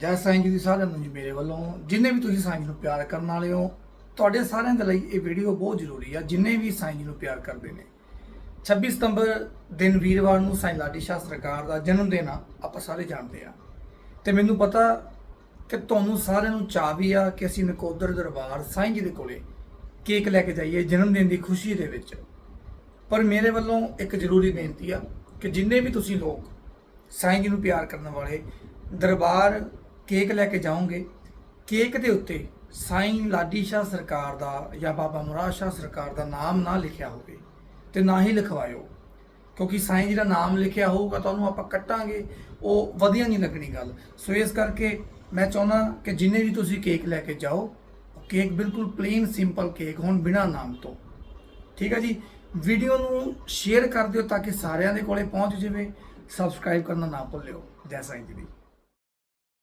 ਜੈ ਸਾਈਂ ਜੀ ਦੀ ਸਾਰਿਆਂ ਨੂੰ ਜੀ ਮੇਰੇ ਵੱਲੋਂ, ਜਿੰਨੇ ਵੀ ਤੁਸੀਂ ਸਾਈਂ ਜੀ ਨੂੰ ਪਿਆਰ ਕਰਨ ਵਾਲੇ ਹੋ, ਤੁਹਾਡੇ ਸਾਰਿਆਂ ਦੇ ਲਈ ਇਹ ਵੀਡੀਓ ਬਹੁਤ ਜ਼ਰੂਰੀ ਆ, ਜਿੰਨੇ ਵੀ ਸਾਈਂ ਜੀ ਨੂੰ ਪਿਆਰ ਕਰਦੇ ਨੇ। 26 ਸਤੰਬਰ ਦਿਨ ਵੀਰਵਾਰ ਨੂੰ ਸਾਈਂ ਲਾਡੀ ਸ਼ਾਹ ਸਰਕਾਰ ਦਾ ਜਨਮ ਦਿਨ ਆ, ਆਪਾਂ ਸਾਰੇ ਜਾਣਦੇ ਆ। ਤੇ ਮੈਨੂੰ ਪਤਾ ਕਿ ਤੁਹਾਨੂੰ ਸਾਰਿਆਂ ਨੂੰ ਚਾਅ ਵੀ ਆ ਕਿ ਅਸੀਂ ਨਕੋਦਰ ਦਰਬਾਰ ਸਾਈਂ ਜੀ ਦੇ ਕੋਲੇ ਕੇਕ ਲੈ ਕੇ ਜਾਈਏ ਜਨਮ ਦਿਨ ਦੀ ਖੁਸ਼ੀ ਦੇ ਵਿੱਚ। ਪਰ ਮੇਰੇ ਵੱਲੋਂ ਇੱਕ ਜ਼ਰੂਰੀ ਬੇਨਤੀ ਆ ਕਿ ਜਿੰਨੇ ਵੀ ਤੁਸੀਂ ਲੋਕ ਸਾਈਂ ਜੀ ਨੂੰ ਪਿਆਰ ਕਰਨ ਵਾਲੇ, ਦਰਬਾਰ ਕੇਕ ਲੈ ਕੇ ਜਾਓਗੇ, ਕੇਕ ਦੇ ਉੱਤੇ ਸਾਈਂ ਲਾਡੀ ਸ਼ਾਹ ਸਰਕਾਰ ਦਾ ਜਾਂ ਬਾਬਾ ਮੁਰਾਦ ਸ਼ਾਹ ਸਰਕਾਰ ਦਾ ਨਾਮ ਨਾ ਲਿਖਿਆ ਹੋਵੇ ਤੇ ਨਾ ਹੀ ਲਿਖਵਾਇਓ। ਕਿਉਂਕਿ ਸਾਈਂ ਜੀ ਦਾ ਨਾਮ ਲਿਖਿਆ ਹੋਊਗਾ ਤਾਂ ਉਹਨੂੰ ਆਪਾਂ ਕੱਟਾਂਗੇ, ਉਹ ਵਧੀਆ ਨਹੀਂ ਲੱਗਣੀ ਗੱਲ। ਸੋ ਇਸ ਕਰਕੇ ਮੈਂ ਚਾਹੁੰਦਾ ਕਿ ਜਿੰਨੇ ਵੀ ਤੁਸੀਂ ਕੇਕ ਲੈ ਕੇ ਜਾਓ, ਕੇਕ ਬਿਲਕੁਲ ਪਲੇਨ ਸਿੰਪਲ ਕੇਕ ਹੋਣ ਬਿਨਾ ਨਾਮ ਤੋਂ। ਠੀਕ ਹੈ ਜੀ? ਵੀਡੀਓ ਨੂੰ ਸ਼ੇਅਰ ਕਰ ਦਿਓ ਤਾਂ ਕਿ ਸਾਰਿਆਂ ਦੇ ਕੋਲੇ ਪਹੁੰਚ ਜਾਵੇ। ਸਬਸਕ੍ਰਾਈਬ ਕਰਨਾ ਨਾ ਭੁੱਲਿਓ। ਜੈ ਸਾਈਂ ਜੀ